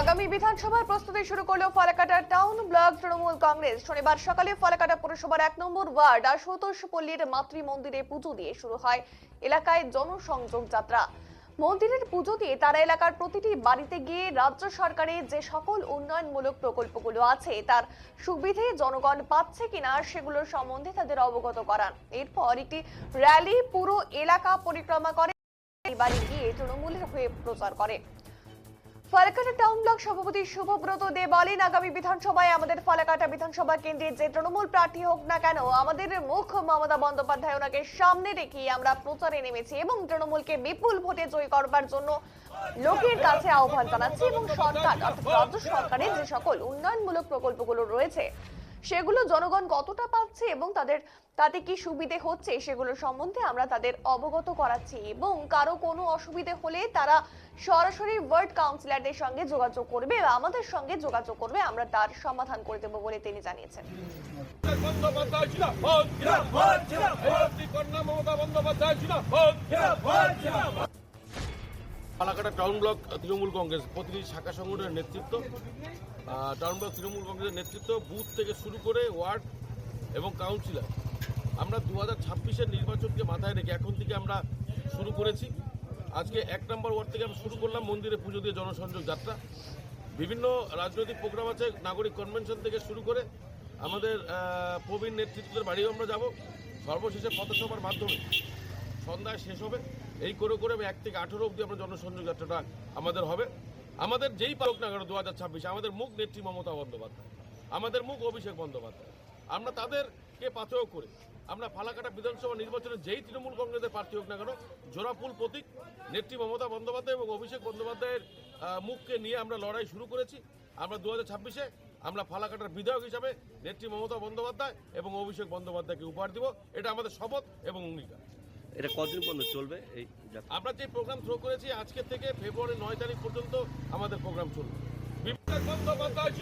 আগামী বিধানসভার প্রস্তুতি শুরু করল ফালাকাটা টাউন ব্লক তৃণমূল কংগ্রেস। শনিবার সকালে ফালাকাটা পুরসভার এক নম্বর ওয়ার্ড আশুতোষ পল্লীর মাতৃ মন্দিরে পুজো দিয়ে শুরু হয় এলাকায় জনসংযোগ যাত্রা। মন্দিরের পুজো দিয়ে তারা এলাকার প্রতিটি বাড়িতে গিয়ে রাজ্য সরকারের যে সকল উন্নয়নমূলক প্রকল্পগুলো আছে, তার সুবিধে জনগণ পাচ্ছে কিনা সেগুলোর সম্বন্ধে তাদের অবগত করান। এরপর একটি র্যালি পুরো এলাকা পরিক্রমা করে, বাড়ি গিয়ে তৃণমূলের হয়ে প্রচার করে। ফালাকাটা টাউন ব্লক সভাপতি শুভব্রত দে বলেন, আগামী বিধানসভায় আমাদের ফালাকাটা বিধানসভা কেন্দ্রে যে তৃণমূল প্রার্থী হোক না কেন, আমাদের মুখ মমতা বন্দ্যোপাধ্যায় ওনাকে সামনে রেখে আমরা প্রচারে নেমেছি এবং তৃণমূলকে বিপুল ভোটে জয়ী করবার জন্য লোকের কাছে আহ্বান জানাচ্ছি এবং সরকার, অর্থাৎ রাজ্য সরকারের যে সকল উন্নয়নমূলক প্রকল্পগুলো রয়েছে সেগুলো জনগণ কতটা পাচ্ছে এবং তাদের তাতে কি সুবিধে হচ্ছে সেগুলো সম্বন্ধে আমরা তাদের অবগত করাচ্ছি এবং কারও কোনো অসুবিধে হলে তারা সরাসরি ওয়ার্ড কাউন্সিলরদের সঙ্গে যোগাযোগ করবে বা আমাদের সঙ্গে যোগাযোগ করবে আমরা তার সমাধান করে দেবো বলে তিনি জানিয়েছেন ফালাকাটা টাউন ব্লক তৃণমূল কংগ্রেস, প্রতিটি শাখা সংগঠনের নেতৃত্ব টাউন ব্লক তৃণমূল কংগ্রেসের নেতৃত্ব, বুথ থেকে শুরু করে ওয়ার্ড এবং কাউন্সিলর। আমরা দু হাজার ছাব্বিশের নির্বাচনকে মাথায় রেখে এখন থেকে আমরা শুরু করেছি। আজকে এক নম্বর ওয়ার্ড থেকে আমরা শুরু করলাম মন্দিরে পুজো দিয়ে জনসংযোগ যাত্রা। বিভিন্ন রাজনৈতিক প্রোগ্রাম আছে, নাগরিক কনভেনশন থেকে শুরু করে আমাদের প্রবীণ নেতৃত্বের বাড়িও আমরা যাব। সর্বশেষে পথসভার মাধ্যমে সন্ধ্যায় শেষ হবে। এই করে করে এক থেকে আঠেরো অব্দি আমরা জনসংযোগ যাত্রাটা আমাদের হবে। আমাদের যেই পালক না কেন দু আমাদের মুখ নেত্রী মমতা বন্দ্যোপাধ্যায়, আমাদের মুখ অভিষেক বন্দ্যোপাধ্যায়, আমরা তাদেরকে পাথেয় করে, আমরা ফালাকাটা বিধানসভা নির্বাচনে যেই তৃণমূল কংগ্রেসের প্রার্থী হোক না কেন, জোড়াফুল প্রতীক, নেত্রী মমতা বন্দ্যোপাধ্যায় এবং অভিষেক বন্দ্যোপাধ্যায়ের মুখকে নিয়ে আমরা লড়াই শুরু করেছি। আমরা দু হাজার ছাব্বিশে আমরা ফালাকাটার বিধায়ক হিসাবে নেত্রী মমতা বন্দ্যোপাধ্যায় এবং অভিষেক বন্দ্যোপাধ্যায়কে উপহার দিব। এটা আমাদের শপথ এবং অঙ্গীকার এটা কদিন পর্যন্ত চলবে? এই আমরা যে প্রোগ্রাম শুরু করেছি আজকে থেকে ফেব্রুয়ারি নয় তারিখ পর্যন্ত আমাদের প্রোগ্রাম চলবে। বিপ্লব বন্দ্যোপাধ্যায়